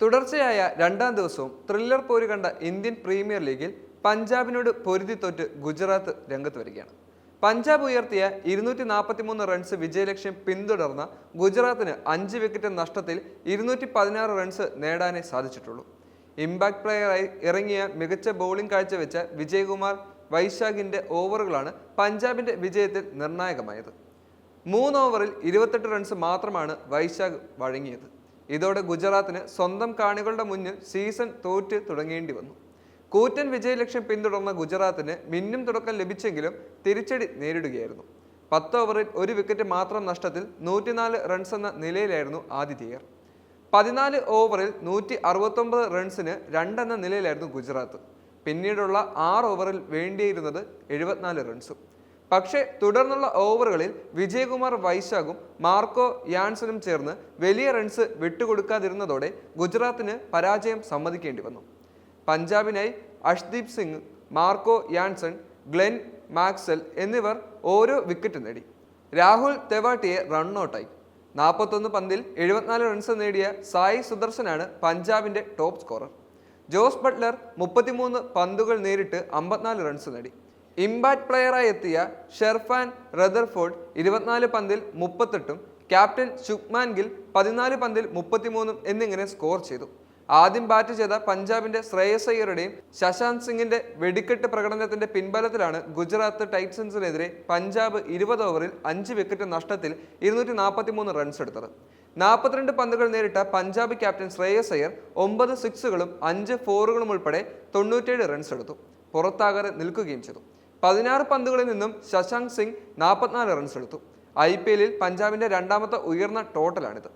തുടർച്ചയായ രണ്ടാം ദിവസവും ത്രില്ലർ പോര് കണ്ട ഇന്ത്യൻ പ്രീമിയർ ലീഗിൽ പഞ്ചാബിനോട് പൊരുതി തോറ്റ് ഗുജറാത്ത് രംഗത്ത് വരികയാണ്. പഞ്ചാബ് ഉയർത്തിയ ഇരുന്നൂറ്റി നാൽപ്പത്തി മൂന്ന് റൺസ് വിജയലക്ഷ്യം പിന്തുടർന്ന ഗുജറാത്തിന് അഞ്ച് വിക്കറ്റ് നഷ്ടത്തിൽ ഇരുന്നൂറ്റി പതിനാറ് റൺസ് നേടാനേ സാധിച്ചിട്ടുള്ളൂ. ഇമ്പാക്ട് പ്ലെയറായി ഇറങ്ങിയ മികച്ച ബൗളിംഗ് കാഴ്ചവെച്ച വിജയകുമാർ വൈശാഖിന്റെ ഓവറുകളാണ് പഞ്ചാബിന്റെ വിജയത്തിൽ നിർണായകമായത്. മൂന്ന് ഓവറിൽ ഇരുപത്തെട്ട് റൺസ് മാത്രമാണ് വൈശാഖ് വഴങ്ങിയത്. ഇതോടെ ഗുജറാത്തിന് സ്വന്തം കാണികളുടെ മുന്നിൽ സീസൺ തോറ്റ് തുടങ്ങേണ്ടി വന്നു. കൂറ്റൻ വിജയലക്ഷ്യം പിന്തുടർന്ന ഗുജറാത്തിന് മിന്നും തുടക്കം ലഭിച്ചെങ്കിലും തിരിച്ചടി നേരിടുകയായിരുന്നു. പത്ത് ഓവറിൽ ഒരു വിക്കറ്റ് മാത്രം നഷ്ടത്തിൽ നൂറ്റിനാല് റൺസ് എന്ന നിലയിലായിരുന്നു ആതിഥേയർ. പതിനാല് ഓവറിൽ നൂറ്റി അറുപത്തൊമ്പത് റൺസിന് രണ്ടെന്ന നിലയിലായിരുന്നു ഗുജറാത്ത്. പിന്നീടുള്ള ആറ് ഓവറിൽ വേണ്ടിയിരുന്നത് എഴുപത്തിനാല് റൺസും പക്ഷേ തുടർന്നുള്ള ഓവറുകളിൽ വിജയകുമാർ വൈശാഖും മാർക്കോ യാൻസനും ചേർന്ന് വലിയ റൺസ് വിട്ടുകൊടുക്കാതിരുന്നതോടെ ഗുജറാത്തിന് പരാജയം സമ്മതിക്കേണ്ടി വന്നു. പഞ്ചാബിനായി Arshdeep Singh Marco Jansen Glenn Maxwell എന്നിവർ ഓരോ വിക്കറ്റ് നേടി. രാഹുൽ തെവാട്ടിയെ റണ്ണൌട്ടായി. നാൽപ്പത്തൊന്ന് പന്തിൽ എഴുപത്തിനാല് റൺസ് നേടിയ സായി സുദർശനാണ് പഞ്ചാബിന്റെ ടോപ്പ് സ്കോറർ. ജോസ് ബട്ട്ലർ മുപ്പത്തിമൂന്ന് പന്തുകൾ നേരിട്ട് അമ്പത്തിനാല് റൺസ് നേടി. ഇമ്പാക്ട് പ്ലെയറായി എത്തിയ ഷെർഫാൻ റദർഫോർഡ് ഇരുപത്തിനാല് പന്തിൽ മുപ്പത്തെട്ടും ക്യാപ്റ്റൻ ശുക്മാൻ ഗിൽ പതിനാല് പന്തിൽ മുപ്പത്തിമൂന്നും എന്നിങ്ങനെ സ്കോർ ചെയ്തു. ആദ്യം ബാറ്റ് ചെയ്ത പഞ്ചാബിന്റെ ശ്രേയസ് അയ്യരുടെയും ശശാന്ത് സിംഗിന്റെ വെടിക്കെട്ട് പ്രകടനത്തിന്റെ പിൻബലത്തിലാണ് ഗുജറാത്ത് ടൈറ്റൻസിനെതിരെ പഞ്ചാബ് ഇരുപത് ഓവറിൽ അഞ്ച് വിക്കറ്റ് നഷ്ടത്തിൽ ഇരുന്നൂറ്റി നാൽപ്പത്തിമൂന്ന് റൺസ് എടുത്തത്. നാൽപ്പത്തിരണ്ട് പന്തുകൾ നേരിട്ട പഞ്ചാബ് ക്യാപ്റ്റൻ ശ്രേയസ് അയ്യർ ഒമ്പത് സിക്സുകളും അഞ്ച് ഫോറുകളും ഉൾപ്പെടെ തൊണ്ണൂറ്റേഴ് റൺസ് എടുത്തു. പുറത്താകാതെ നിൽക്കുകയും ചെയ്തു. പതിനാറ് പന്തുകളിൽ നിന്നും ശശാങ്ക് സിംഗ് നാൽപ്പത്തിനാല് റൺസ് എടുത്തു. ഐ പി എല്ലിൽ പഞ്ചാബിന്റെ രണ്ടാമത്തെ ഉയർന്ന ടോട്ടലാണിത്